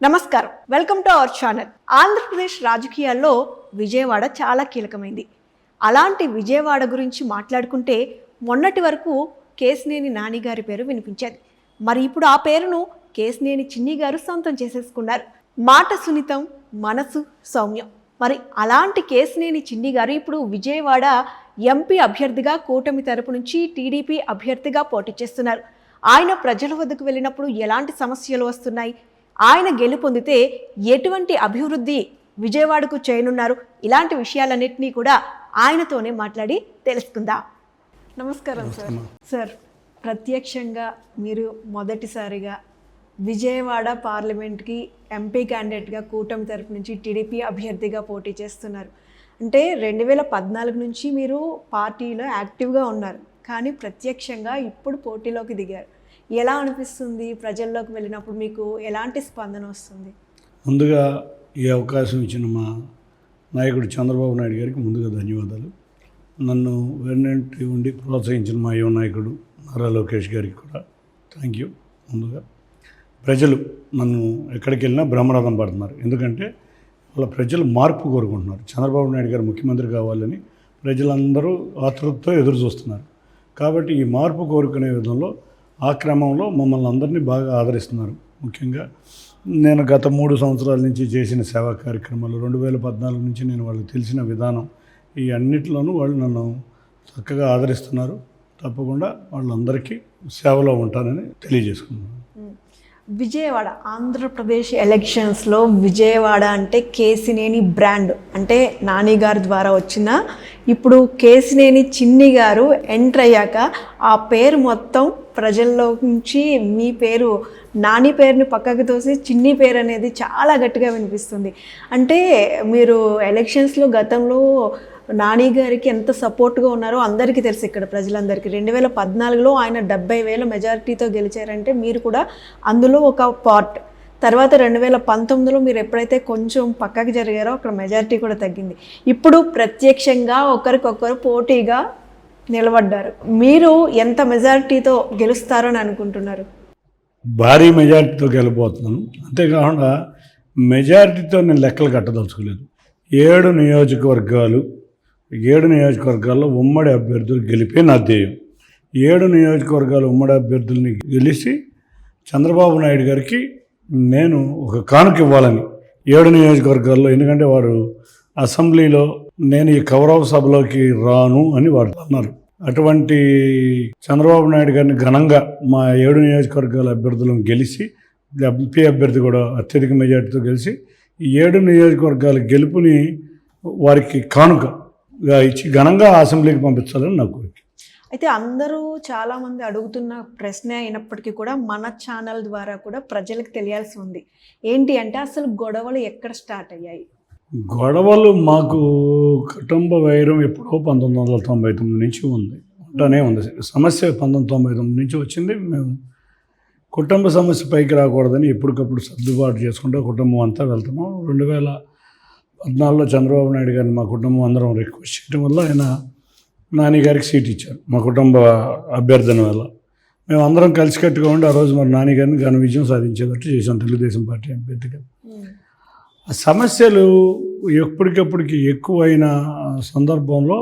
నమస్కారం. Welcome to our channel. Andhra Pradesh రాజకీయాల్లో విజయవాడ చాలా కీలకమైంది. అలాంటి విజయవాడ గురించి మాట్లాడుకుంటే మొన్నటి వరకు కేసినేని నాని గారి పేరు వినిపించేది. మరి ఇప్పుడు ఆ పేరును కేసినేని చిన్ని గారు సొంతం చేసేసుకున్నారు. మాట సున్నితం మనసు సౌమ్యం. మరి అలాంటి కేసినేని చిన్ని గారు ఇప్పుడు విజయవాడ ఎంపీ అభ్యర్థిగా కూటమి తరపు నుంచి టీడీపీ అభ్యర్థిగా పోటీ చేస్తున్నారు. ఆయన ప్రజల వద్దకు వెళ్ళినప్పుడు ఎలాంటి సమస్యలు వస్తున్నాయి? ఆయన గెలుపొందితే ఎటువంటి అభివృద్ధి విజయవాడకు చేయనున్నారు? ఇలాంటి విషయాలన్నింటినీ కూడా ఆయనతోనే మాట్లాడి తెలుసుకుందాం. నమస్కారం సార్. సార్ ప్రత్యక్షంగా మీరు మొదటిసారిగా విజయవాడ పార్లమెంట్కి ఎంపీ క్యాండిడేట్గా కూటమి తరపు నుంచి టీడీపీ అభ్యర్థిగా పోటీ చేస్తున్నారు. అంటే రెండు వేల పద్నాలుగు నుంచి మీరు పార్టీలో యాక్టివ్గా ఉన్నారు. కానీ ప్రత్యక్షంగా ఇప్పుడు పోటీలోకి దిగారు. ఎలా అనిపిస్తుంది ప్రజల్లోకి వెళ్ళినప్పుడు మీకు ఎలాంటి స్పందన వస్తుంది? ముందుగా ఈ అవకాశం ఇచ్చిన మా నాయకుడు చంద్రబాబు నాయుడు గారికి ముందుగా ధన్యవాదాలు. నన్ను వెన్నంటి ఉండి ప్రోత్సహించిన మా యువ నాయకుడు నారా లోకేష్ గారికి కూడా థ్యాంక్ యూ ముందుగా ప్రజలు నన్ను ఎక్కడికి వెళ్ళినా బ్రహ్మరథం పడుతున్నారు. ఎందుకంటే వాళ్ళ ప్రజలు మార్పు కోరుకుంటున్నారు. చంద్రబాబు నాయుడు గారు ముఖ్యమంత్రి కావాలని ప్రజలందరూ ఆతృతతో ఎదురు చూస్తున్నారు కాబట్టి ఈ మార్పు కోరుకునే విధంలో ఆ క్రమంలో మమ్మల్ని అందరినీ బాగా ఆదరిస్తున్నారు. ముఖ్యంగా నేను గత మూడు సంవత్సరాల నుంచి చేసిన సేవా కార్యక్రమాలు రెండు వేల పద్నాలుగు నుంచి నేను వాళ్ళకి తెలిసిన విధానం ఈ అన్నిటిలోనూ వాళ్ళు నన్ను చక్కగా ఆదరిస్తున్నారు. తప్పకుండా వాళ్ళందరికీ సేవలో ఉంటానని తెలియజేసుకున్నాను విజయవాడ ఆంధ్రప్రదేశ్ ఎలక్షన్స్లో విజయవాడ అంటే కేసినేని బ్రాండ్. అంటే నాని గారి ద్వారా వచ్చిన ఇప్పుడు కేసినేని చిన్ని గారు ఎంటర్ అయ్యాక ఆ పేరు మొత్తం ప్రజల్లో నుంచి మీ పేరు నాని పేరుని పక్కకు తోసి చిన్ని పేరు అనేది చాలా గట్టిగా వినిపిస్తుంది. అంటే మీరు ఎలక్షన్స్లో గతంలో నాని గారికి ఎంత సపోర్ట్గా ఉన్నారో అందరికీ తెలుసు ఇక్కడ ప్రజలందరికీ. రెండు వేల పద్నాలుగులో ఆయన డెబ్బై వేల మెజారిటీతో గెలిచారంటే మీరు కూడా అందులో ఒక పార్ట్. తర్వాత రెండు వేల పంతొమ్మిదిలో మీరు ఎప్పుడైతే కొంచెం పక్కకి జరిగారో అక్కడ మెజారిటీ కూడా తగ్గింది. ఇప్పుడు ప్రత్యక్షంగా ఒకరికొకరు పోటీగా నిలబడ్డారు. మీరు ఎంత మెజారిటీతో గెలుస్తారో అని అనుకుంటున్నారు? భారీ మెజారిటీతో గెలిపోతున్నాను అంతేకాకుండా మెజారిటీతో నేను లెక్కలు కట్టదలుచుకోలేదు. ఏడు నియోజకవర్గాలు ఏడు నియోజకవర్గాల్లో ఉమ్మడి అభ్యర్థులు గెలిపే నా ధ్యేయం. ఏడు నియోజకవర్గాల ఉమ్మడి అభ్యర్థుల్ని గెలిచి చంద్రబాబు నాయుడు గారికి నేను ఒక కానుక ఇవ్వాలని ఏడు నియోజకవర్గాల్లో ఎందుకంటే వారు అసెంబ్లీలో నేను ఈ కౌరవ సభలోకి రాను అని వారు అన్నారు. అటువంటి చంద్రబాబు నాయుడు గారిని ఘనంగా మా ఏడు నియోజకవర్గాల అభ్యర్థులను గెలిచి ఎంపీ అభ్యర్థి కూడా అత్యధిక మెజార్టీతో గెలిచి ఈ ఏడు నియోజకవర్గాల గెలుపుని వారికి కానుక ఇచ్చి ఘనంగా అసెంబ్లీకి పంపించాలని నా కోరిక. అయితే అందరూ చాలామంది అడుగుతున్న ప్రశ్న అయినప్పటికీ కూడా మన ఛానల్ ద్వారా కూడా ప్రజలకు తెలియాల్సి ఉంది. ఏంటి అంటే అసలు గొడవలు ఎక్కడ స్టార్ట్ అయ్యాయి? గొడవలు మాకు కుటుంబ వైరం ఎప్పుడో పంతొమ్మిది వందల తొంభై తొమ్మిది నుంచి ఉంది. ఉంటూనే ఉంది. సమస్య పంతొమ్మిది తొంభై తొమ్మిది నుంచి వచ్చింది. మేము కుటుంబ సమస్య పైకి రాకూడదని ఎప్పటికప్పుడు సర్దుబాటు చేసుకుంటూ కుటుంబం అంతా వెళ్తున్నాం. రెండు వేల పద్నాలుగులో చంద్రబాబు నాయుడు గారిని మా కుటుంబం అందరం రిక్వెస్ట్ చేయడం వల్ల ఆయన నాని గారికి సీట్ ఇచ్చారు. మా కుటుంబ అభ్యర్థన వల్ల. మేము అందరం కలిసికట్టుగా ఉండి ఆ రోజు మరి నాని గారిని ఘన విజయం సాధించేటట్టు చేసాం తెలుగుదేశం పార్టీ అభ్యర్థిగా. ఆ సమస్యలు ఎప్పటికప్పటికి ఎక్కువైన సందర్భంలో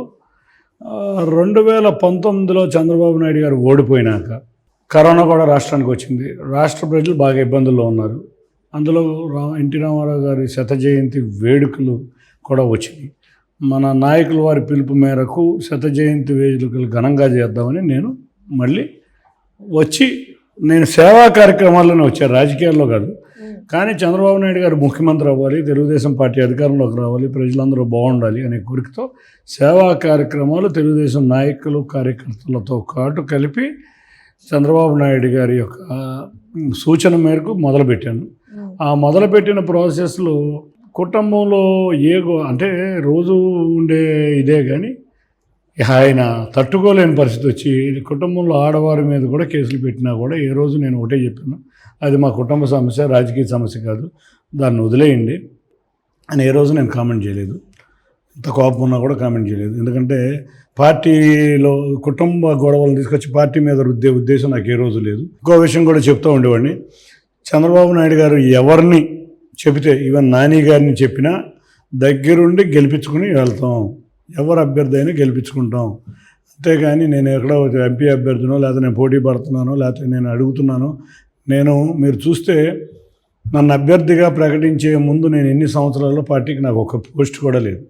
రెండు వేల పంతొమ్మిదిలో చంద్రబాబు నాయుడు గారు ఓడిపోయినాక కరోనా కూడా రాష్ట్రానికి వచ్చింది. రాష్ట్ర ప్రజలు బాగా ఇబ్బందుల్లో ఉన్నారు. అందులో రా ఎన్టీ రామారావు గారి శత జయంతి వేడుకలు కూడా వచ్చినాయి. మన నాయకుల వారి పిలుపు మేరకు శత జయంతి వేడుకలు ఘనంగా చేద్దామని నేను మళ్ళీ వచ్చి నేను సేవా కార్యక్రమాల్లోనే వచ్చాను రాజకీయాల్లో కాదు. కానీ చంద్రబాబు నాయుడు గారు ముఖ్యమంత్రి అవ్వాలి తెలుగుదేశం పార్టీ అధికారంలోకి రావాలి ప్రజలందరూ బాగుండాలి అనే కోరికతో సేవా కార్యక్రమాలు తెలుగుదేశం నాయకులు కార్యకర్తలతో పాటు కలిపి చంద్రబాబు నాయుడు గారి యొక్క సూచన మేరకు మొదలుపెట్టాను. ఆ మొదలుపెట్టిన ప్రాసెస్లో కుటుంబంలో ఏ అంటే రోజు ఉండే ఇదే కానీ ఆయన తట్టుకోలేని పరిస్థితి వచ్చి కుటుంబంలో ఆడవారి మీద కూడా కేసులు పెట్టినా కూడా ఏ రోజు నేను ఒకటే చెప్పాను. అది మా కుటుంబ సమస్య రాజకీయ సమస్య కాదు. దాన్ని వదిలేయండి. అని ఏ రోజు నేను కామెంట్ చేయలేదు. ఎంత కోపం ఉన్నా కూడా కామెంట్ చేయలేదు. ఎందుకంటే పార్టీలో కుటుంబ గొడవలు తీసుకొచ్చి పార్టీ మీద రుద్దే ఉద్దేశం నాకు ఏ రోజు లేదు. ఇంకో విషయం కూడా చెప్తూ ఉండేవాడిని. చంద్రబాబు నాయుడు గారు ఎవరిని చెబితే ఈవెన్ నాని గారిని చెప్పినా దగ్గరుండి గెలిపించుకుని వెళ్తాం. ఎవరు అభ్యర్థి అయినా గెలిపించుకుంటాం. అంతేగాని నేను ఎక్కడో ఎంపీ అభ్యర్థినో లేకపోతే నేను పోటీ పడుతున్నానో లేకపోతే నేను అడుగుతున్నానో నేను మీరు చూస్తే నన్ను అభ్యర్థిగా ప్రకటించే ముందు నేను ఎన్ని సంవత్సరాల్లో పార్టీకి నాకు ఒక పోస్ట్ కూడా లేదు.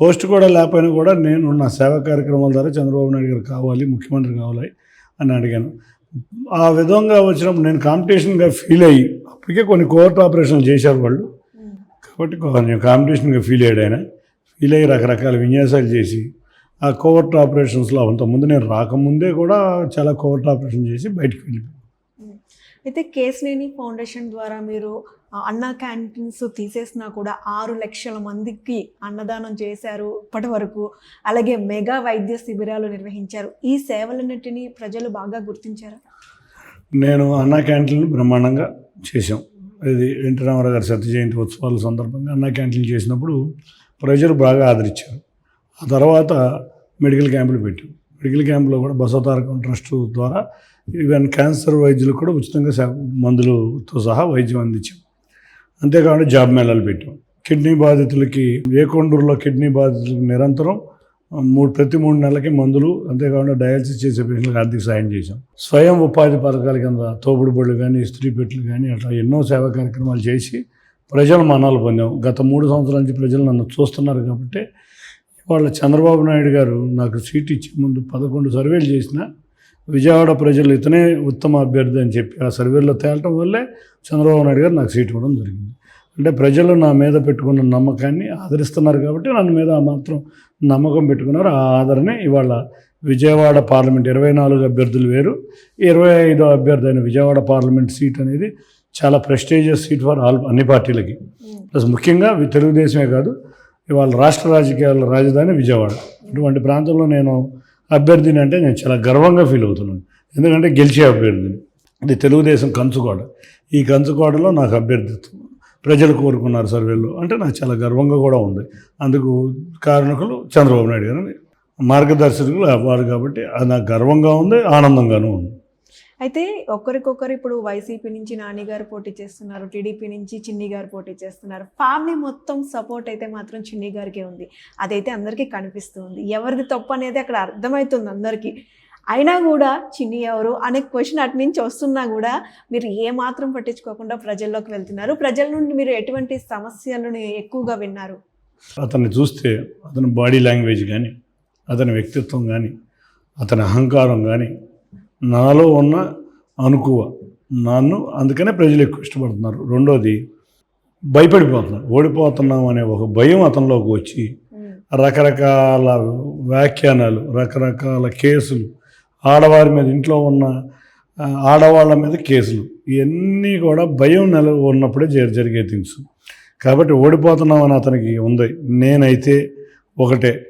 పోస్ట్ కూడా లేకపోయినా కూడా నేను నా సేవా కార్యక్రమాల ద్వారా చంద్రబాబు నాయుడు గారు కావాలి ముఖ్యమంత్రి కావాలి అని అడిగాను. ఆ విధంగా వచ్చినప్పుడు నేను కాంపిటీషన్గా ఫీల్ అయ్యి అప్పటికే కొన్ని కోర్ట్ ఆపరేషన్లు చేశారు వాళ్ళు. కాబట్టి నేను కాంపిటీషన్గా ఫీల్ అయ్యాడు ఆయన. ఫీల్ అయ్యి రకరకాల విన్యాసాలు చేసి ఆ కోవర్ట్ ఆపరేషన్స్లో అంతకుముందు నేను రాకముందే కూడా చాలా కోవర్ట్ ఆపరేషన్ చేసి బయటకు వెళ్ళిపోయాను అయితే కేసినేని ఫౌండేషన్ ద్వారా మీరు అన్నా క్యాంటీన్స్ తీసేసినా కూడా ఆరు లక్షల మందికి అన్నదానం చేశారు ఇప్పటి వరకు. అలాగే మెగా వైద్య శిబిరాలు నిర్వహించారు. ఈ సేవలన్నిటినీ ప్రజలు బాగా గుర్తించారు? నేను అన్నా క్యాంటీన్ బ్రహ్మాండంగా చేశాం. ఇది ఎన్టీ రామారావు గారి సత్య జయంతి ఉత్సవాల సందర్భంగా అన్నా క్యాంటీన్ చేసినప్పుడు ప్రజలు బాగా ఆదరించారు. ఆ తర్వాత మెడికల్ క్యాంపులు పెట్టాం. మెడికల్ క్యాంపులో కూడా బసవతారకం ట్రస్ట్ ద్వారా ఈవెన్ క్యాన్సర్ వైద్యులకు కూడా ఉచితంగా మందులతో సహా వైద్యం అందించాం. అంతేకాకుండా జాబ్ మేళాలు పెట్టాం. కిడ్నీ బాధితులకి ఏకొండూరులో కిడ్నీ బాధితులకు నిరంతరం మూడు ప్రతి మూడు నెలలకి మందులు అంతేకాకుండా డయాలసిస్ చేసే పేషెంట్లకు ఆర్థిక సాయం చేశాం. స్వయం ఉపాధి పథకాల కింద తోపుడు బళ్ళు కానీ ఇస్త్రీ పెట్టెలు కానీ అట్లా ఎన్నో సేవా కార్యక్రమాలు చేసి ప్రజలు మనాలు పొందాం. గత మూడు సంవత్సరాల నుంచి ప్రజలు నన్ను చూస్తున్నారు కాబట్టి వాళ్ళ చంద్రబాబు నాయుడు గారు నాకు సీట్ ఇచ్చే ముందు పదకొండు సర్వేలు చేసిన విజయవాడ ప్రజలు ఇతనే ఉత్తమ అభ్యర్థి అని చెప్పి ఆ సర్వేలో తేలటం వల్లే చంద్రబాబు నాయుడు గారు నాకు సీట్ ఇవ్వడం జరిగింది. అంటే ప్రజలు నా మీద పెట్టుకున్న నమ్మకాన్ని ఆదరిస్తున్నారు కాబట్టి నన్ను మీద ఆ మాత్రం నమ్మకం పెట్టుకున్నారు. ఆ ఆదరణే ఇవాళ విజయవాడ పార్లమెంట్ ఇరవై నాలుగు అభ్యర్థులు వేరు. ఇరవై ఐదో అభ్యర్థి అయిన విజయవాడ పార్లమెంట్ సీట్ అనేది చాలా ప్రెస్టీజియస్ సీట్ ఫర్ ఆల్ అన్ని పార్టీలకి. ప్లస్ ముఖ్యంగా తెలుగుదేశమే కాదు ఇవాళ రాష్ట్ర రాజకీయాల రాజధాని విజయవాడ. అటువంటి ప్రాంతంలో నేను అభ్యర్థిని అంటే నేను చాలా గర్వంగా ఫీల్ అవుతున్నాను. ఎందుకంటే గెలిచే అభ్యర్థిని. ఇది తెలుగుదేశం కంచుకోడ ఈ కంచుకోడలో నాకు అభ్యర్థిత్వం ప్రజలు కోరుకున్నారు సర్వేలో. అంటే నాకు చాలా గర్వంగా కూడా ఉంది. అందుకు కారణకులు చంద్రబాబు నాయుడు గారు. మార్గదర్శకులు వారు కాబట్టి అది నాకు గర్వంగా ఉంది ఆనందంగానూ ఉంది. అయితే ఒకరికొకరు ఇప్పుడు వైసీపీ నుంచి నాని గారు పోటీ చేస్తున్నారు టీడీపీ నుంచి చిన్ని గారు పోటీ చేస్తున్నారు. ఫ్యామిలీ మొత్తం సపోర్ట్ అయితే మాత్రం చిన్ని గారికే ఉంది. అదైతే అందరికీ కనిపిస్తుంది. ఎవరిది తప్పు అనేది అక్కడ అర్థమవుతుంది అందరికీ. అయినా కూడా చిన్ని ఎవరు అనే క్వశ్చన్ అటు నుంచి వస్తున్నా కూడా మీరు ఏ మాత్రం పట్టించుకోకుండా ప్రజల్లోకి వెళ్తున్నారు. ప్రజల నుండి మీరు ఎటువంటి సమస్యలను ఎక్కువగా విన్నారు? అతన్ని చూస్తే అతని బాడీ లాంగ్వేజ్ కానీ అతని వ్యక్తిత్వం కానీ అతని అహంకారం కానీ నాలో ఉన్న అనుకువ. నన్ను అందుకనే ప్రజలు ఎక్కువ ఇష్టపడుతున్నారు. రెండోది భయపడిపోతున్నారు ఓడిపోతున్నాం అనే ఒక భయం అతనిలోకి వచ్చి రకరకాల వ్యాఖ్యానాలు రకరకాల కేసులు ఆడవారి మీద ఇంట్లో ఉన్న ఆడవాళ్ళ మీద కేసులు ఇవన్నీ కూడా భయం నెల ఉన్నప్పుడే జరి- జరిగే థింగ్స్. కాబట్టి ఓడిపోతున్నామని అతనికి ఉంది. నేనైతే ఒకటే.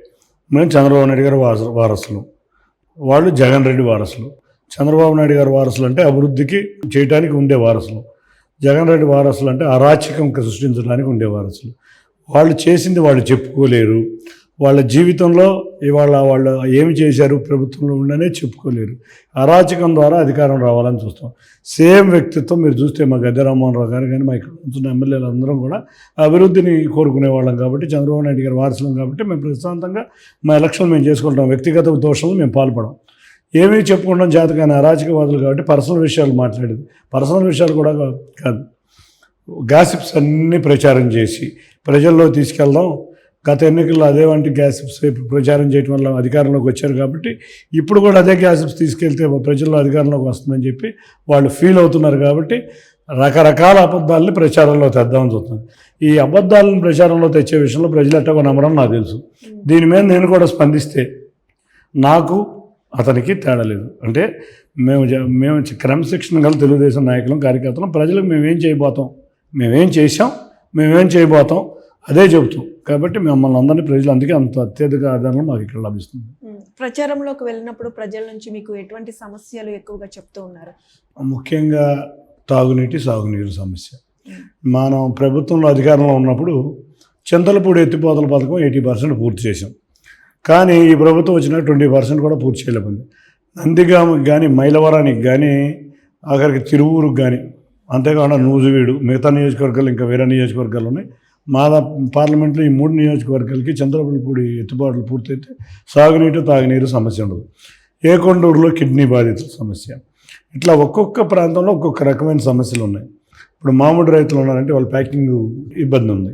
మేము చంద్రబాబు నాయుడు గారి వారసు వారసులు. వాళ్ళు జగన్ రెడ్డి వారసులు. చంద్రబాబు నాయుడు గారి వారసులు అంటే అభివృద్ధికి చేయడానికి ఉండే వారసులు. జగన్ రెడ్డి వారసులు అంటే అరాచకం సృష్టించడానికి ఉండే వారసులు. వాళ్ళు చేసింది వాళ్ళు చెప్పుకోలేరు. వాళ్ళ జీవితంలో ఇవాళ వాళ్ళు ఏమి చేశారు ప్రభుత్వంలో ఉండనే చెప్పుకోలేరు. అరాచకం ద్వారా అధికారం రావాలని చూస్తాం. సేమ్ వ్యక్తిత్వం మీరు చూస్తే మా గద్దె రామ్మోహన్ రావు గారు కానీ మా ఇక్కడ ఉంటున్న ఎమ్మెల్యేలు అందరం కూడా అభివృద్ధిని కోరుకునే వాళ్ళం కాబట్టి చంద్రబాబు నాయుడు గారి వారసులం కాబట్టి మేము ప్రశాంతంగా మా ఎలక్షన్ మేము చేసుకుంటాం. వ్యక్తిగత దోషంలో మేము పాల్పడం ఏమీ చెప్పుకుంటాం జాతకాన్ని అరాచకవాదులు కాబట్టి పర్సనల్ విషయాలు మాట్లాడేది. పర్సనల్ విషయాలు కూడా కాదు. గాసిప్స్ అన్నీ ప్రచారం చేసి ప్రజల్లో తీసుకెళ్దాం. గత ఎన్నికల్లో అదే వంటి గ్యాసిప్స్ ప్రచారం చేయడం వల్ల అధికారంలోకి వచ్చారు కాబట్టి ఇప్పుడు కూడా అదే గ్యాసిప్స్ తీసుకెళ్తే ప్రజల్లో అధికారంలోకి వస్తుందని చెప్పి వాళ్ళు ఫీల్ అవుతున్నారు కాబట్టి రకరకాల అబద్ధాలని ప్రచారంలో తెద్దామని చూస్తున్నాను. ఈ అబద్ధాలను ప్రచారంలో తెచ్చే విషయంలో ప్రజలు ఎట్టగో నమ్మడం నాకు తెలుసు. దీని మీద నేను కూడా స్పందిస్తే నాకు అతనికి తేడా లేదు. అంటే మేము మేము క్రమశిక్షణ గల తెలుగుదేశం నాయకులం కార్యకర్తలం ప్రజలకు మేమేం చేయబోతాం? మేమేం చేసాం మేమేం చేయబోతాం? అదే చెబుతాం. కాబట్టి మమ్మల్ని అందరినీ ప్రజలు అందుకే అంత అత్యధిక ఆదరణ మాకు ఇక్కడ లభిస్తుంది. ప్రచారంలోకి వెళ్ళినప్పుడు ప్రజల నుంచి మీకు ఎటువంటి సమస్యలు ఎక్కువగా చెప్తూ ఉన్నారు? ముఖ్యంగా తాగునీటి సాగునీరు సమస్య. మనం ప్రభుత్వంలో అధికారంలో ఉన్నప్పుడు చింతలపూడి ఎత్తిపోతల పథకం ఎయిటీ పర్సెంట్ పూర్తి చేసాం కానీ ఈ ప్రభుత్వం వచ్చిన ట్వంటీ పర్సెంట్ కూడా పూర్తి చేయలేకపోయింది. నందిగామకి కానీ మైలవరానికి కానీ ఆఖరికి తిరువూరుకి కానీ అంతేకాకుండా నూజివీడు మిగతా నియోజకవర్గాలు ఇంకా వేరే నియోజకవర్గాలు ఉన్నాయి. మా పార్లమెంట్లో ఈ మూడు నియోజకవర్గాలకి చంద్రపల్లిపూడి ఎత్తుబాట్లు పూర్తయితే సాగునీరు తాగునీరు సమస్య ఉండదు. ఏకొండూరులో కిడ్నీ బాధితుల సమస్య. ఇట్లా ఒక్కొక్క ప్రాంతంలో ఒక్కొక్క రకమైన సమస్యలు ఉన్నాయి. ఇప్పుడు మామూలు రైతులు ఉన్నారంటే వాళ్ళ ప్యాకింగ్ ఇబ్బంది ఉంది.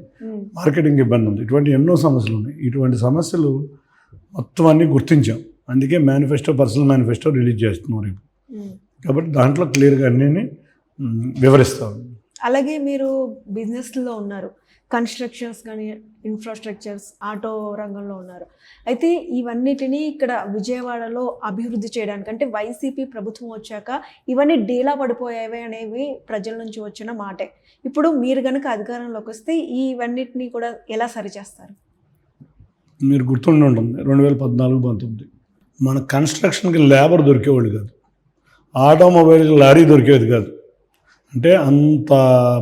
మార్కెటింగ్ ఇబ్బంది ఉంది. ఇటువంటి ఎన్నో సమస్యలు ఉన్నాయి. ఇటువంటి సమస్యలు మొత్తం అన్నీ గుర్తించాం. అందుకే మేనిఫెస్టో పర్సనల్ మేనిఫెస్టో రిలీజ్ చేస్తున్నాం రేపు. కాబట్టి దాంట్లో క్లియర్గా అన్నీ వివరిస్తాం. అలాగే మీరు బిజినెస్లో ఉన్నారు. కన్స్ట్రక్షన్స్ కానీ ఇన్ఫ్రాస్ట్రక్చర్స్ ఆటో రంగంలో ఉన్నారు. అయితే ఇవన్నిటినీ ఇక్కడ విజయవాడలో అభివృద్ధి చేయడానికి అంటే వైసీపీ ప్రభుత్వం వచ్చాక ఇవన్నీ డీలా పడిపోయేవి అనేవి ప్రజల నుంచి వచ్చిన మాటే. ఇప్పుడు మీరు కనుక అధికారంలోకి వస్తే ఇవన్నిటినీ కూడా ఎలా సరిచేస్తారు? మీరు గుర్తుండి ఉంటుంది. రెండు వేల పద్నాలుగు పంతొమ్మిది. మన కన్స్ట్రక్షన్కి లేబర్ దొరికేవాళ్ళు కాదు. ఆటోమొబైల్కి లారీ దొరికేది కాదు. అంటే అంత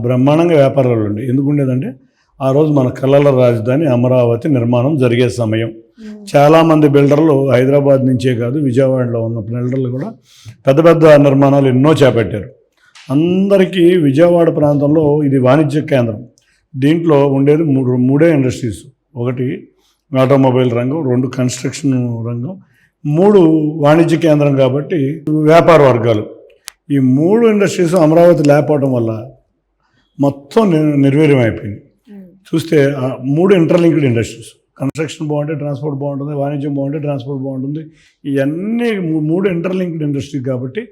బ్రహ్మాండంగా వ్యాపారాలు ఉండే. ఎందుకు ఉండేదంటే ఆ రోజు మన కళల రాజధాని అమరావతి నిర్మాణం జరిగే సమయం. చాలామంది బిల్డర్లు హైదరాబాద్ నుంచే కాదు విజయవాడలో ఉన్న బిల్డర్లు కూడా పెద్ద పెద్ద నిర్మాణాలు ఎన్నో చేపట్టారు. అందరికీ విజయవాడ ప్రాంతంలో ఇది వాణిజ్య కేంద్రం. దీంట్లో ఉండేది మూడు మూడే ఇండస్ట్రీస్. ఒకటి ఆటోమొబైల్ రంగం రెండు కన్స్ట్రక్షన్ రంగం మూడు వాణిజ్య కేంద్రం కాబట్టి వ్యాపార వర్గాలు. ఈ మూడు ఇండస్ట్రీస్ అమరావతి లేకపోవడం వల్ల మొత్తం నిర్వీర్యం అయిపోయింది చూస్తే మూడు ఇంటర్లింక్డ్ ఇండస్ట్రీస్. కన్స్ట్రక్షన్ బాగుంటే ట్రాన్స్పోర్ట్ బాగుంటుంది వాణిజ్యం బాగుంటే ట్రాన్స్పోర్ట్ బాగుంటుంది. ఇవన్నీ మూడు ఇంటర్లింక్డ్ ఇండస్ట్రీ కాబట్టి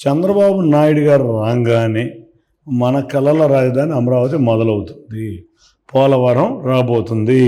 చంద్రబాబు నాయుడు గారు రాగానే మన కళల రాజధాని అమరావతి మొదలవుతుంది. పోలవరం రాబోతుంది.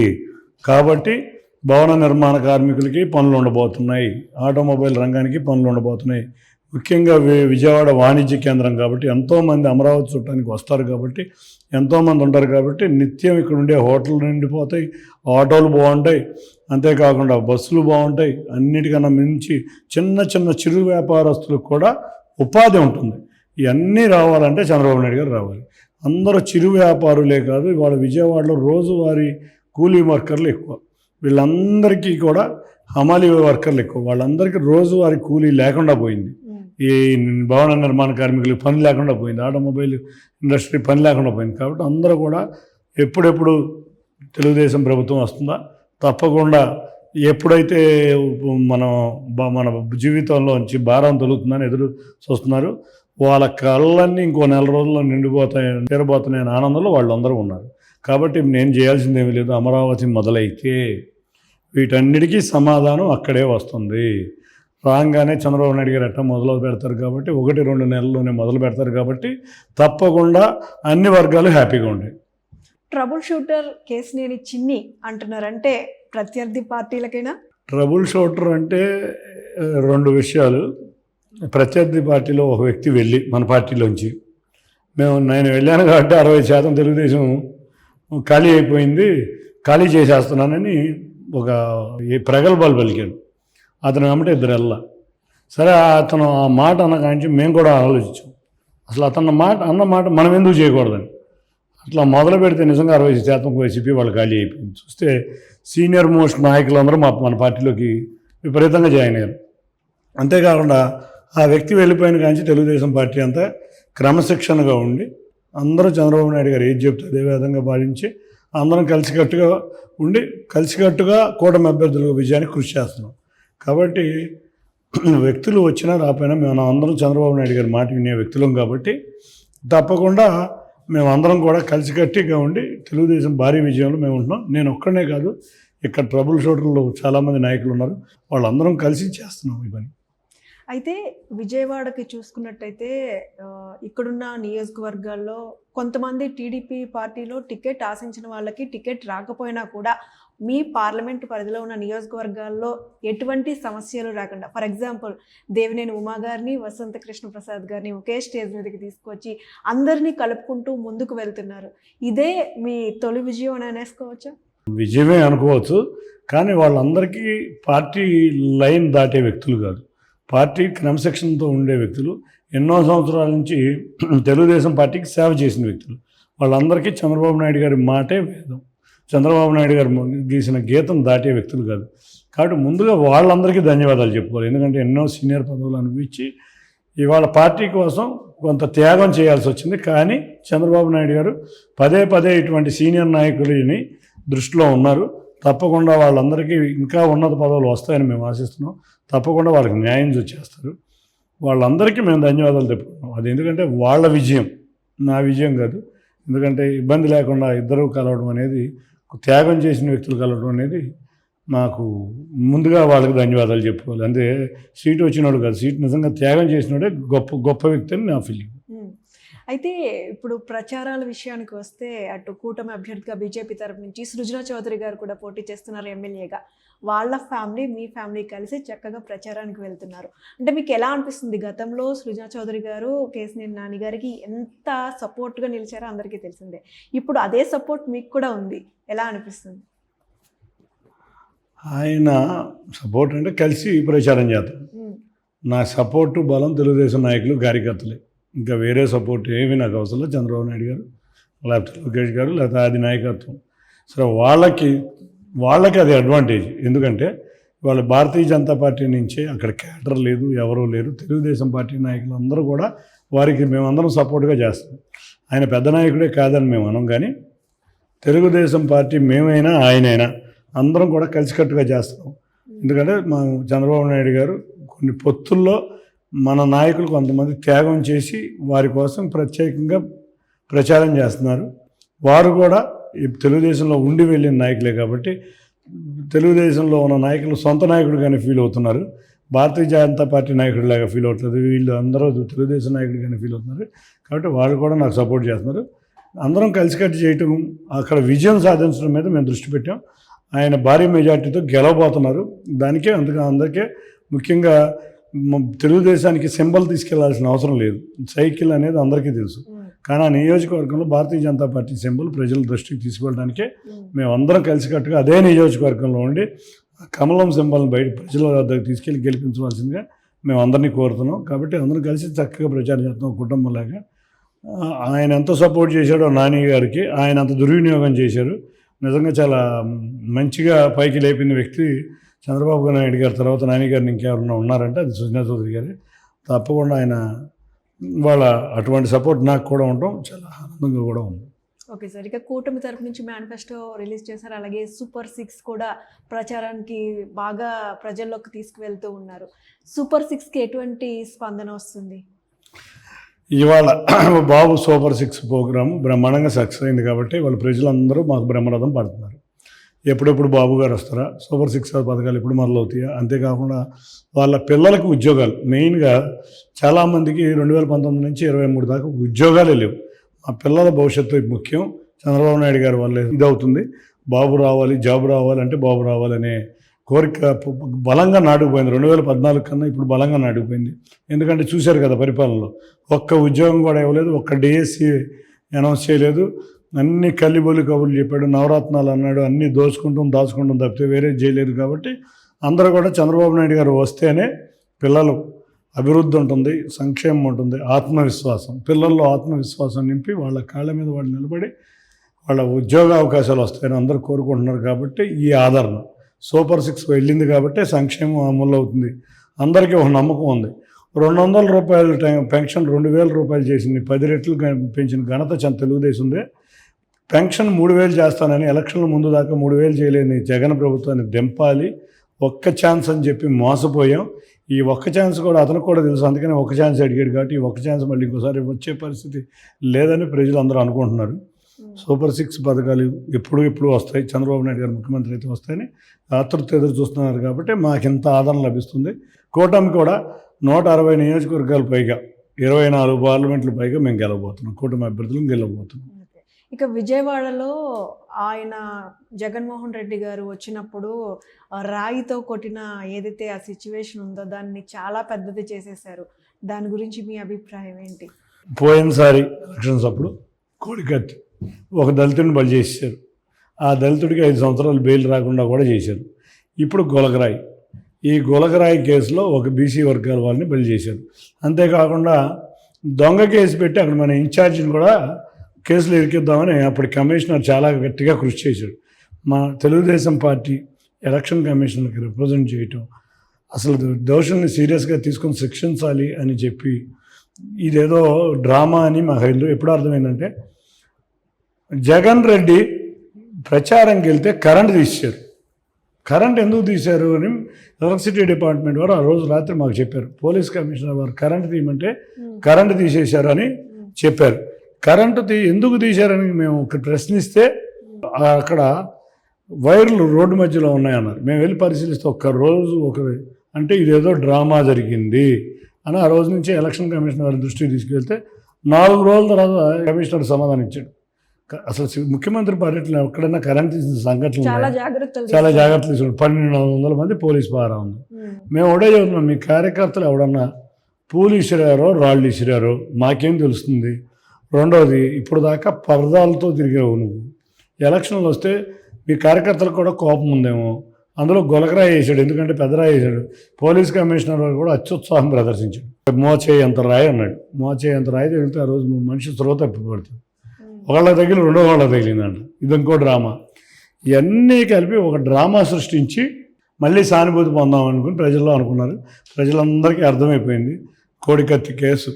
కాబట్టి భవన నిర్మాణ కార్మికులకి పనులు ఉండబోతున్నాయి. ఆటోమొబైల్ రంగానికి పనులు ఉండబోతున్నాయి. ముఖ్యంగా వి- విజయవాడ వాణిజ్య కేంద్రం కాబట్టి ఎంతోమంది అమరావతి చుట్టానికి వస్తారు కాబట్టి ఎంతోమంది ఉంటారు కాబట్టి నిత్యం ఇక్కడ ఉండే హోటళ్ళు నిండిపోతాయి ఆటోలు బాగుంటాయి. అంతేకాకుండా బస్సులు బాగుంటాయి. అన్నిటికన్నా మించి చిన్న చిన్న చిరు వ్యాపారస్తులకు కూడా ఉపాధి ఉంటుంది. ఇవన్నీ రావాలంటే చంద్రబాబు నాయుడు గారు రావాలి. అందరూ చిరు వ్యాపారులే కాదు ఇవాళ విజయవాడలో రోజువారీ కూలీ వర్కర్లు ఎక్కువ. వీళ్ళందరికీ కూడా హమాలీ వర్కర్లు ఎక్కువ. వాళ్ళందరికీ రోజువారీ కూలీ లేకుండా పోయింది. ఈ భవన నిర్మాణ కార్మికులకు పని లేకుండా పోయింది. ఆటోమొబైల్ ఇండస్ట్రీ పని లేకుండా పోయింది. కాబట్టి అందరూ కూడా ఎప్పుడెప్పుడు తెలుగుదేశం ప్రభుత్వం వస్తుందా? తప్పకుండా ఎప్పుడైతే మనం మన జీవితంలోంచి భారం తొలుగుతుందని ఎదురు చూస్తున్నారు. వాళ్ళ కళ్ళన్నీ ఇంకో నెల రోజుల్లో నిండిపోతాయి తీరబోతున్నాయని ఆనందంలో వాళ్ళందరూ ఉన్నారు. కాబట్టి నేను చేయాల్సింది ఏమీ లేదు. అమరావతి మొదలైతే వీటన్నిటికీ సమాధానం అక్కడే వస్తుంది. రాగానే చంద్రబాబు నాయుడు గారు ఎట్లా మొదలు పెడతారు కాబట్టి ఒకటి రెండు నెలల్లోనే మొదలు పెడతారు కాబట్టి తప్పకుండా అన్ని వర్గాలు హ్యాపీగా ఉంటాయి. ట్రబుల్ షూటర్ కేసినేని చిన్ని అంటున్నారంటే ప్రత్యర్థి పార్టీలకైనా? ట్రబుల్ షూటర్ అంటే రెండు విషయాలు. ప్రత్యర్థి పార్టీలో ఒక వ్యక్తి వెళ్ళి మన పార్టీలోంచి. మేము నేను వెళ్ళాను కాబట్టి అరవై శాతం తెలుగుదేశం ఖాళీ అయిపోయింది ఖాళీ చేసేస్తున్నానని ఒక ఈ ప్రగల్భాలు పలికాడు. అతను వెంబడి ఇద్దరు వెళ్ళ సరే అతను ఆ మాట అన్న కాంచి మేము కూడా ఆలోచించాం. అసలు అతను మాట అన్న మాట మనం ఎందుకు చేయకూడదని. అట్లా మొదలు పెడితే నిజంగా అరవై శాతం వైసీపీ వాళ్ళు ఖాళీ అయిపోయింది. చూస్తే సీనియర్ మోస్ట్ నాయకులందరూ మా మన పార్టీలోకి విపరీతంగా జాయిన్ అయ్యారు. అంతేకాకుండా ఆ వ్యక్తి వెళ్ళిపోయిన కాంచి తెలుగుదేశం పార్టీ అంతా క్రమశిక్షణగా ఉండి అందరూ చంద్రబాబు నాయుడు గారు ఏది చెప్తే అదే విధంగా భావించి అందరం కలిసికట్టుగా ఉండి కలిసికట్టుగా కూటమి అభ్యర్థుల విజయానికి కృషి చేస్తున్నాం. కాబట్టి వ్యక్తులు వచ్చినా రాపోయినా మేము అందరం చంద్రబాబు నాయుడు గారి మాట వినే వ్యక్తులం కాబట్టి తప్పకుండా మేము అందరం కూడా కలిసికట్టిగా ఉండి తెలుగుదేశం భారీ విజయంలో మేము ఉంటున్నాం. నేను ఒక్కడనే కాదు ఇక్కడ ట్రబుల్ షూటర్లు చాలామంది నాయకులు ఉన్నారు. వాళ్ళందరం కలిసి చేస్తున్నాం ఈ పని. అయితే విజయవాడకి చూసుకున్నట్టయితే ఇక్కడున్న నియోజకవర్గాల్లో కొంతమంది టీడీపీ పార్టీలో టికెట్ ఆశించిన వాళ్ళకి టికెట్ రాకపోయినా కూడా మీ పార్లమెంట్ పరిధిలో ఉన్న నియోజకవర్గాల్లో ఎటువంటి సమస్యలు రాకుండా ఫర్ ఎగ్జాంపుల్ దేవినేని ఉమా గారిని వసంత కృష్ణ ప్రసాద్ గారిని ఒకే స్టేజ్ మీదకి తీసుకొచ్చి అందరినీ కలుపుకుంటూ ముందుకు వెళ్తున్నారు. ఇదే మీ తొలి విజయం అని అనేసుకోవచ్చా? విజయమే అనుకోవచ్చు కానీ వాళ్ళందరికీ పార్టీ లైన్ దాటే వ్యక్తులు కాదు. పార్టీ క్రమశిక్షణతో ఉండే వ్యక్తులు ఎన్నో సంవత్సరాల నుంచి తెలుగుదేశం పార్టీకి సేవ చేసిన వ్యక్తులు. వాళ్ళందరికీ చంద్రబాబు నాయుడు గారి మాటే వేదం. చంద్రబాబు నాయుడు గారు గీసిన గీతం దాటే వ్యక్తులు కాదు. కాబట్టి ముందుగా వాళ్ళందరికీ ధన్యవాదాలు చెప్పుకోవాలి. ఎందుకంటే ఎన్నో సీనియర్ పదవులు అనిపించి ఇవాళ పార్టీ కోసం కొంత త్యాగం చేయాల్సి వచ్చింది. కానీ చంద్రబాబు నాయుడు గారు పదే పదే ఇటువంటి సీనియర్ నాయకులని దృష్టిలో ఉన్నారు. తప్పకుండా వాళ్ళందరికీ ఇంకా ఉన్నత పదవులు వస్తాయని మేము ఆశిస్తున్నాం. తప్పకుండా వాళ్ళకి న్యాయం చేస్తారు. వాళ్ళందరికీ మేము ధన్యవాదాలు చెప్పుకున్నాం అది ఎందుకంటే వాళ్ళ విజయం నా విజయం కాదు. ఎందుకంటే ఇబ్బంది లేకుండా ఇద్దరు కలవడం అనేది త్యాగం చేసిన వ్యక్తులు కలవడం అనేది నాకు ముందుగా వాళ్ళకి ధన్యవాదాలు చెప్పుకోవాలి. అంటే సీట్ వచ్చినోడు కాదు సీట్ నిజంగా త్యాగం చేసినోడే గొప్ప గొప్ప వ్యక్తి అని నా ఫీలింగ్. అయితే ఇప్పుడు ప్రచారాల విషయానికి వస్తే అటు కూటమి అభ్యర్థిగా బీజేపీ తరపు నుంచి సృజనా చౌదరి గారు కూడా పోటీ చేస్తున్నారు ఎమ్మెల్యేగా. వాళ్ళ ఫ్యామిలీ మీ ఫ్యామిలీ కలిసి చక్కగా ప్రచారానికి వెళ్తున్నారు. అంటే మీకు ఎలా అనిపిస్తుంది? గతంలో సృజనా చౌదరి గారు కేసినేని నాని గారికి ఎంత సపోర్ట్గా నిలిచారో అందరికీ తెలిసిందే. ఇప్పుడు అదే సపోర్ట్ మీకు కూడా ఉంది. ఎలా అనిపిస్తుంది? ఆయన సపోర్ట్ అంటే కలిసి ప్రచారం చేద్దాం. నా సపోర్టు బలం తెలుగుదేశం నాయకులు కార్యకర్తలే. ఇంకా వేరే సపోర్ట్ ఏమీ నాకు అవసరం లేదు. చంద్రబాబు నాయుడు గారు లేకపోతే లోకేష్ గారు లేకపోతే అది నాయకత్వం. సరే వాళ్ళకి వాళ్ళకి అది అడ్వాంటేజ్ ఎందుకంటే వాళ్ళ భారతీయ జనతా పార్టీ నుంచే అక్కడ క్యాడర్ లేదు ఎవరూ లేరు. తెలుగుదేశం పార్టీ నాయకులు అందరూ కూడా వారికి మేమందరం సపోర్ట్గా చేస్తాం. ఆయన పెద్ద నాయకుడే కాదని మేము అనం కానీ తెలుగుదేశం పార్టీ మేమైనా ఆయనైనా అందరం కూడా కలిసికట్టుగా చేస్తాం. ఎందుకంటే మా చంద్రబాబు నాయుడు గారు కొన్ని పొత్తుల్లో మన నాయకులు కొంతమంది త్యాగం చేసి వారి కోసం ప్రత్యేకంగా ప్రచారం చేస్తున్నారు. వారు కూడా తెలుగుదేశంలో ఉండి వెళ్ళిన నాయకులే కాబట్టి తెలుగుదేశంలో ఉన్న నాయకులు సొంత నాయకుడిగానే ఫీల్ అవుతున్నారు. భారతీయ జనతా పార్టీ నాయకుడిలాగా ఫీల్ అవుతుంది వీళ్ళు అందరూ తెలుగుదేశం నాయకుడిగానే ఫీల్ అవుతున్నారు. కాబట్టి వాళ్ళు కూడా నాకు సపోర్ట్ చేస్తున్నారు. అందరం కలిసికట్టు చేయటం అక్కడ విజయం సాధించడం మీద మేము దృష్టి పెట్టాం. ఆయన భారీ మెజార్టీతో గెలవబోతున్నారు. దానికే అందుకే అందరికీ ముఖ్యంగా తెలుగుదేశానికి సింబల్ తీసుకెళ్ళాల్సిన అవసరం లేదు. సైకిల్ అనేది అందరికీ తెలుసు. కానీ ఆ నియోజకవర్గంలో భారతీయ జనతా పార్టీ సింబల్ ప్రజల దృష్టికి తీసుకెళ్ళడానికే ఉమ్. మేమందరం కలిసికట్టుగా అదే నియోజకవర్గంలో ఉండి ఆ కమలం సింబల్ని బయట ప్రజల వద్దకు తీసుకెళ్ళి గెలిపించవలసిందిగా మేము అందరినీ కోరుతున్నాం. కాబట్టి అందరం కలిసి చక్కగా ప్రచారం చేస్తున్నాం కుటుంబంలాగా. ఆయన ఎంత సపోర్ట్ చేశాడో నాని గారికి ఆయన అంత దుర్వినియోగం చేశారు. నిజంగా చాలా మంచిగా పైకి లేపిన వ్యక్తి చంద్రబాబు నాయుడు గారి తర్వాత నాని గారిని ఇంకెవరన్నా ఉన్నారంటే అది సుజనా చౌదరి గారే. తప్పకుండా ఆయన వాళ్ళ అటువంటి సపోర్ట్ నాకు కూడా ఉండటం చాలా ఆనందంగా కూడా ఉంది. ఓకే సార్ ఇక కూటమి తరపు నుంచి మేనిఫెస్టో రిలీజ్ చేశారు. అలాగే సూపర్ సిక్స్ కూడా ప్రచారానికి బాగా ప్రజల్లోకి తీసుకువెళ్తూ ఉన్నారు. సూపర్ సిక్స్కి ఎటువంటి స్పందన వస్తుంది? ఇవాళ బాబు సూపర్ సిక్స్ ప్రోగ్రాము బ్రహ్మాండంగా సక్సెస్ అయింది కాబట్టి వాళ్ళ ప్రజలందరూ మాకు బ్రహ్మరథం పడుతున్నారు. ఎప్పుడెప్పుడు బాబు గారు వస్తారా? సూపర్ సిక్స్ పథకాలు ఎప్పుడు మొదలవుతాయా? అంతేకాకుండా వాళ్ళ పిల్లలకు ఉద్యోగాలు. మెయిన్గా చాలామందికి రెండు వేల పంతొమ్మిది నుంచి ఇరవై మూడు దాకా ఉద్యోగాలే లేవు. మా పిల్లల భవిష్యత్తు ముఖ్యం. చంద్రబాబు నాయుడు గారి వల్ల ఇదవుతుంది. బాబు రావాలి జాబ్ రావాలి అంటే బాబు రావాలనే కోరిక బలంగా నాటుకుపోయింది. రెండు వేల పద్నాలుగు కన్నా ఇప్పుడు బలంగా నాటుకుపోయింది. ఎందుకంటే చూశారు కదా పరిపాలనలో. ఒక్క ఉద్యోగం కూడా ఇవ్వలేదు ఒక్క డిఎస్సి అనౌన్స్ చేయలేదు. అన్ని కల్లిబొల్లి కబుర్లు చెప్పాడు నవరత్నాలు అన్నాడు అన్నీ దోచుకుంటాం దాచుకుంటాం తప్పితే వేరే చేయలేదు కాబట్టి అందరూ కూడా చంద్రబాబు నాయుడు గారు వస్తేనే పిల్లలు అభివృద్ధి ఉంటుంది సంక్షేమం ఉంటుంది ఆత్మవిశ్వాసం పిల్లల్లో ఆత్మవిశ్వాసం నింపి వాళ్ళ కాళ్ళ మీద వాళ్ళు నిలబడి వాళ్ళ ఉద్యోగ అవకాశాలు వస్తాయని అందరూ కోరుకుంటున్నారు కాబట్టి ఈ ఆదరణ. సూపర్ సిక్స్ వెళ్ళింది కాబట్టి సంక్షేమం అమలు అవుతుంది అందరికీ ఒక నమ్మకం ఉంది. రెండు వందల రూపాయల టైం పెన్షన్ రెండు వేల రూపాయలు చేసింది పది రెట్లు పెంచిన ఘనత చంద తెలుగుదేశందే. పెన్షన్ మూడు వేలు చేస్తానని ఎలక్షన్ల ముందు దాకా మూడు వేలు చేయలేని జగన్ ప్రభుత్వాన్ని దింపాలి. ఒక్క ఛాన్స్ అని చెప్పి మోసపోయాం. ఈ ఒక్క ఛాన్స్ కూడా అతనికి కూడా తెలుసు. అందుకని ఒక్క ఛాన్స్ అడిగాడు కాబట్టి ఈ ఒక్క ఛాన్స్ మళ్ళీ ఇంకోసారి వచ్చే పరిస్థితి లేదని ప్రజలు అందరూ అనుకుంటున్నారు సూపర్ సిక్స్ పథకాలు ఎప్పుడు ఎప్పుడు వస్తాయి. చంద్రబాబు నాయుడు గారు ముఖ్యమంత్రి అయితే వస్తాయని ఆతృత ఎదురు చూస్తున్నారు కాబట్టి మాకు ఇంత ఆదరణ లభిస్తుంది. కూటమి కూడా నూట అరవై నియోజకవర్గాలు పైగా ఇరవై నాలుగు పార్లమెంట్లు పైగా మేము గెలవబోతున్నాం. కూటమి అభ్యర్థులను గెలవబోతున్నాం. ఇక విజయవాడలో ఆయన జగన్మోహన్ రెడ్డి గారు వచ్చినప్పుడు ఆ రాయితో కొట్టిన ఏదైతే ఆ సిచ్యువేషన్ ఉందో దాన్ని చాలా పెద్దది చేసేశారు. దాని గురించి మీ అభిప్రాయం ఏంటి? పోయినసారి ఎలక్షన్స్ అప్పుడు కోడికత్తి ఒక దళితుడిని బలి చేశారు ఆ దళితుడికి ఐదు సంవత్సరాలు బెయిల్ రాకుండా కూడా చేశారు. ఇప్పుడు గొలగరాయి ఈ గొలగరాయి కేసులో ఒక బీసీ వర్గాల వాళ్ళని బలి చేశారు. అంతేకాకుండా దొంగ కేసు పెట్టి అక్కడ మన ఇన్ఛార్జిని కూడా కేసులు ఇరికిద్దామని అప్పటి కమిషనర్ చాలా గట్టిగా కృషి చేశాడు. మా తెలుగుదేశం పార్టీ ఎలక్షన్ కమిషన్కి రిప్రజెంట్ చేయటం అసలు దోషుల్ని సీరియస్గా తీసుకొని శిక్షించాలి అని చెప్పి ఇదేదో డ్రామా అని మాకు ఎందుకు ఎప్పుడు అర్థమైందంటే జగన్ రెడ్డి ప్రచారంకి వెళ్తే కరెంట్ తీశారు. కరెంట్ ఎందుకు తీశారు అని ఎలక్ట్రిసిటీ డిపార్ట్మెంట్ వారు ఆ రోజు రాత్రి మాకు చెప్పారు. పోలీస్ కమిషనర్ వారు కరెంట్ తీయమంటే కరెంట్ తీసేశారు అని చెప్పారు. కరెంటు తీ ఎందుకు తీశారని మేము ఒక ప్రశ్నిస్తే అక్కడ వైర్లు రోడ్డు మధ్యలో ఉన్నాయన్నారు. మేము వెళ్ళి పరిశీలిస్తే ఒక్క రోజు ఒక అంటే ఇదేదో డ్రామా జరిగింది అని ఆ రోజు నుంచి ఎలక్షన్ కమిషన్ వారి దృష్టికి తీసుకెళ్తే నాలుగు రోజుల తర్వాత కమిషనర్ సమాధానం ఇచ్చాడు. అసలు ముఖ్యమంత్రి పర్యటన ఎక్కడైనా కరెంట్ తీసిన సంఘటనలు చాలా? జాగ్రత్తలు తీసుకున్నాడు పన్నెండు వందల మంది పోలీస్ పారా ఉంది. మేము ఒకటే చెబుతున్నాం మీ కార్యకర్తలు ఎవడన్నా పూలు ఇసిరారో రాళ్ళు ఇసిరారో మాకేం తెలుస్తుంది? రెండవది ఇప్పుడు దాకా పరదాలతో తిరిగావు నువ్వు. ఎలక్షన్లు వస్తే మీ కార్యకర్తలకు కూడా కోపం ఉందేమో. అందులో గొలకరాయి వేసాడు ఎందుకంటే పెద్దరాయి వేసాడు పోలీస్ కమిషనర్ కూడా అత్యుత్సాహం ప్రదర్శించాడు. మోచే అంత రాయి అన్నాడు. మోచే అంత రాయి తగిలితే ఆ రోజు మనిషి త్రో తప్పిపడుతుంది ఒకళ్ళ తగిలి రెండో వాళ్ళ తగిలిందంట. ఇది ఇంకో డ్రామా. ఇవన్నీ కలిపి ఒక డ్రామా సృష్టించి మళ్ళీ సానుభూతి పొందాం అనుకుని ప్రజల్లో అనుకున్నారు. ప్రజలందరికీ అర్థమైపోయింది. కోడికత్తి కేసు.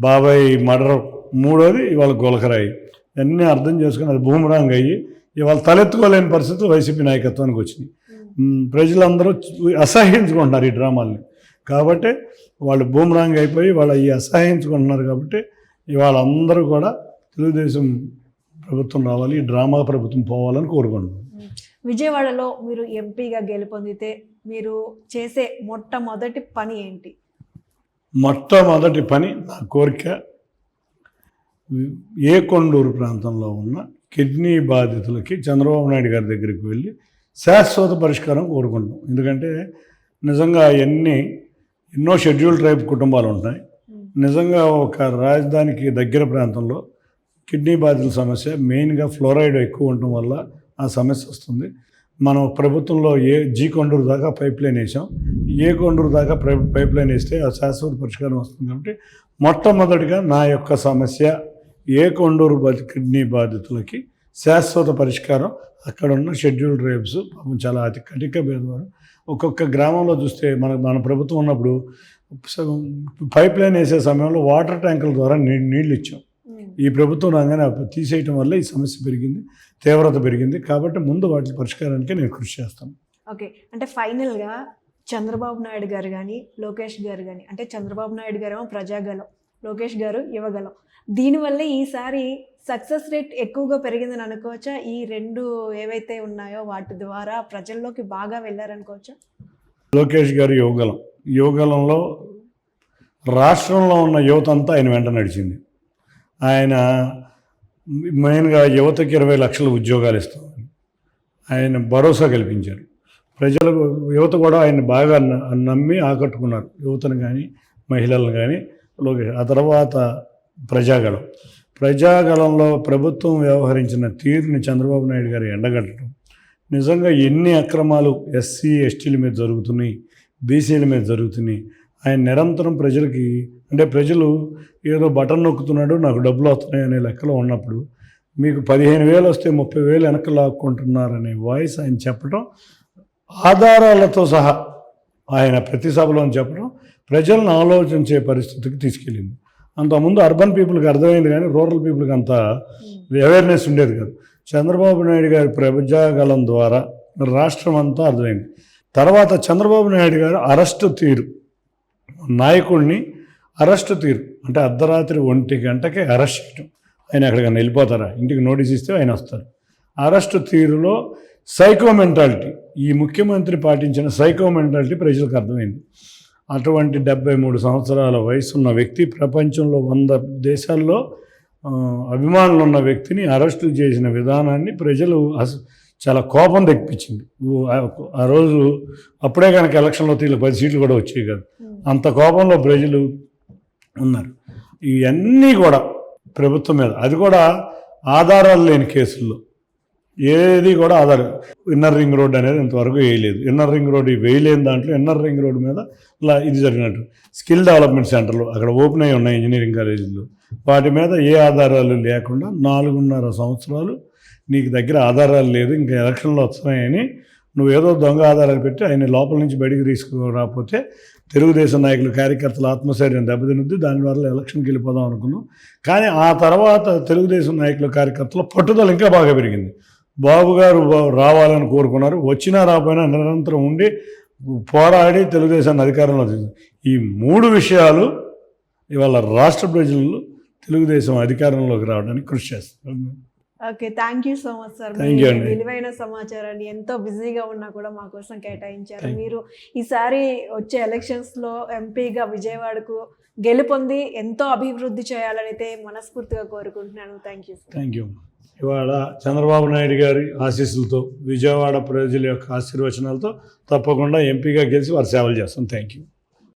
బాబాయ్ మర్డర్. మూడోది ఇవాళ గొలకరాయి. ఇవన్నీ అర్థం చేసుకుని అది బూమరాంగ్ అయ్యి ఇవాళ తలెత్తుకోలేని పరిస్థితులు వైసీపీ నాయకత్వానికి వచ్చినాయి. మ్, ప్రజలందరూ అసహ్యించుకుంటున్నారు ఈ డ్రామాల్ని. కాబట్టి వాళ్ళు బూమరాంగ్ అయిపోయి వాళ్ళు ఈ అసహ్యించుకుంటున్నారు కాబట్టి ఇవాళ అందరూ కూడా తెలుగుదేశం ప్రభుత్వం రావాలి ఈ డ్రామా ప్రభుత్వం పోవాలని కోరుకుంటున్నాం. విజయవాడలో మీరు ఎంపీగా గెలుపొందితే మీరు చేసే మొట్టమొదటి పని ఏంటి? మొట్టమొదటి పని నా కోరిక ఏ కొండూరు ప్రాంతంలో ఉన్న కిడ్నీ బాధితులకి చంద్రబాబు నాయుడు గారి దగ్గరికి వెళ్ళి శాశ్వత పరిష్కారం కోరుకుంటాం. ఎందుకంటే నిజంగా ఎన్ని ఎన్నో షెడ్యూల్ ట్రైబ్ కుటుంబాలు ఉంటాయి నిజంగా ఒక రాజధానికి దగ్గర ప్రాంతంలో కిడ్నీ బాధితుల సమస్య మెయిన్గా ఫ్లోరైడ్ ఎక్కువ ఉండటం వల్ల ఆ సమస్య వస్తుంది. మనం ప్రభుత్వంలో ఏ జీ కొండూరు దాకా పైప్ లైన్ వేసాం. ఏ కొండూరు దాకా పైప్ లైన్ వేస్తే ఆ శాశ్వత పరిష్కారం వస్తుంది కాబట్టి మొట్టమొదటిగా నా యొక్క సమస్య ఏ కొండూరు కిడ్నీ బాధితులకి శాశ్వత పరిష్కారం. అక్కడ ఉన్న షెడ్యూల్ రేప్స్ చాలా అతి కటిక భేదవారు ఒక్కొక్క గ్రామంలో చూస్తే మన మన ప్రభుత్వం ఉన్నప్పుడు పైప్ లైన్ వేసే సమయంలో వాటర్ ట్యాంకుల ద్వారా నీ నీళ్ళు ఇచ్చాం ఈ ప్రభుత్వం రాగానే తీసేయటం వల్ల ఈ సమస్య పెరిగింది తీవ్రత పెరిగింది. కాబట్టి ముందు వాటి పరిష్కారానికి నేను కృషి చేస్తాను. ఓకే. అంటే ఫైనల్గా చంద్రబాబు నాయుడు గారు కానీ లోకేష్ గారు కానీ అంటే చంద్రబాబు నాయుడు గారు ఏమో ప్రజాగలం లోకేష్ గారు యువగలం దీనివల్ల ఈసారి సక్సెస్ రేట్ ఎక్కువగా పెరిగిందని అనుకోవచ్చా? ఈ రెండు ఏవైతే ఉన్నాయో వాటి ద్వారా ప్రజల్లోకి బాగా వెళ్ళారనుకోవచ్చా? లోకేష్ గారి యోగలం. యోగలంలో రాష్ట్రంలో ఉన్న యువత అంతా ఆయన వెంట నడిచింది. ఆయన మెయిన్గా యువతకి ఇరవై లక్షల ఉద్యోగాలు ఇస్తామని ఆయన భరోసా కల్పించారు. ప్రజలకు యువత కూడా ఆయన బాగా నమ్మి ఆకట్టుకున్నారు. యువతను కానీ మహిళలను కానీ లోకేష్. ఆ తర్వాత ప్రజాగళం. ప్రజాగళంలో ప్రభుత్వం వ్యవహరించిన తీరుని చంద్రబాబు నాయుడు గారు ఎండగట్టడం నిజంగా ఎన్ని అక్రమాలు ఎస్సీ ఎస్టీల మీద జరుగుతున్నాయి బీసీల మీద జరుగుతున్నాయి ఆయన నిరంతరం ప్రజలకి అంటే ప్రజలు ఏదో బటన్ నొక్కుతున్నాడు నాకు డబ్బులు వస్తున్నాయి అనే లెక్కలో ఉన్నప్పుడు మీకు పదిహేను వేలు వస్తే ముప్పై వేలు వెనక లాక్కుంటున్నారనే వాయిస్ ఆయన చెప్పడం ఆధారాలతో సహా ఆయన ప్రతి సభలో చెప్పడం ప్రజలను ఆలోచించే పరిస్థితికి తీసుకెళ్ళింది. అంతకుముందు అర్బన్ పీపుల్కి అర్థమైంది కానీ రూరల్ పీపుల్కి అంత అవేర్నెస్ ఉండేది కాదు. చంద్రబాబు నాయుడు గారి ప్రజాగలం ద్వారా రాష్ట్రం అంతా అర్థమైంది. తర్వాత చంద్రబాబు నాయుడు గారు అరెస్టు తీరు. నాయకుడిని అరెస్టు తీరు. అంటే అర్ధరాత్రి ఒంటి గంటకే అరెస్ట్. చేయటం ఆయన ఎక్కడికైనా వెళ్ళిపోతారా? ఇంటికి నోటీస్ ఇస్తే ఆయన వస్తారు. అరెస్టు తీరులో సైకో మెంటాలిటీ. ఈ ముఖ్యమంత్రి పాటించిన సైకో మెంటాలిటీ ప్రజలకు అర్థమైంది. అటువంటి డెబ్బై మూడు సంవత్సరాల వయసున్న వ్యక్తి ప్రపంచంలో వంద దేశాల్లో అభిమానులు ఉన్న వ్యక్తిని అరెస్టు చేసిన విధానాన్ని ప్రజలు చాలా కోపం తెప్పించింది. ఆ రోజు అప్పుడే కనుక ఎలక్షన్లో తీరు పది సీట్లు కూడా వచ్చాయి కదా. అంత కోపంలో ప్రజలు ఉన్నారు. ఇవన్నీ కూడా ప్రభుత్వం మీద అది కూడా ఆధారాలు లేని కేసుల్లో. ఏది కూడా ఆధారం ఇన్నర్ రింగ్ రోడ్ అనేది ఇంతవరకు వేయలేదు. ఇన్నర్ రింగ్ రోడ్ వేయలేని దాంట్లో ఇన్నర్ రింగ్ రోడ్ మీద ఇలా ఇది జరిగినట్టు. స్కిల్ డెవలప్మెంట్ సెంటర్లు అక్కడ ఓపెన్ అయి ఉన్నాయి ఇంజనీరింగ్ కాలేజీలు. వాటి మీద ఏ ఆధారాలు లేకుండా నాలుగున్నర సంవత్సరాలు నీకు దగ్గర ఆధారాలు లేదు ఇంకా ఎలక్షన్లు వస్తున్నాయని నువ్వు ఏదో దొంగ ఆధారాలు పెట్టి ఆయన లోపల నుంచి బయటికి తీసుకురాకపోతే తెలుగుదేశం నాయకులు కార్యకర్తల ఆత్మశైర్యం దెబ్బతినుద్ది దానివల్ల ఎలక్షన్కి వెళ్ళిపోదాం అనుకున్నాం. కానీ ఆ తర్వాత తెలుగుదేశం నాయకులు కార్యకర్తల పట్టుదల ఇంకా బాగా పెరిగింది. బాబు గారు బా- రావాలని కోరుకున్నారు. వచ్చినా రాపోయినా నిరంతరం ఉండి పోరాడి తెలుగుదేశాన్ని అధికారంలో ఈ మూడు విషయాలు ఇవాళ రాష్ట్ర ప్రజలు తెలుగుదేశం అధికారంలోకి రావడానికి కృషి చేస్తారు okay thank you so much sir. విలువైన సమాచారాన్ని ఎంతో బిజీగా ఉన్నా కూడా మా కోసం కేటాయించారు. మీరు ఈసారి వచ్చే ఎలక్షన్స్లో ఎంపీగా విజయవాడకు గెలుపొంది ఎంతో అభివృద్ధి చేయాలని అయితే మనస్ఫూర్తిగా కోరుకుంటున్నాను. Thank you thank you. ఇవాళ చంద్రబాబు నాయుడు గారి ఆశీస్సులతో విజయవాడ ప్రజల యొక్క ఆశీర్వచనాలతో తప్పకుండా ఎంపీగా గెలిచి వారు సేవలు చేస్తాం. Thank you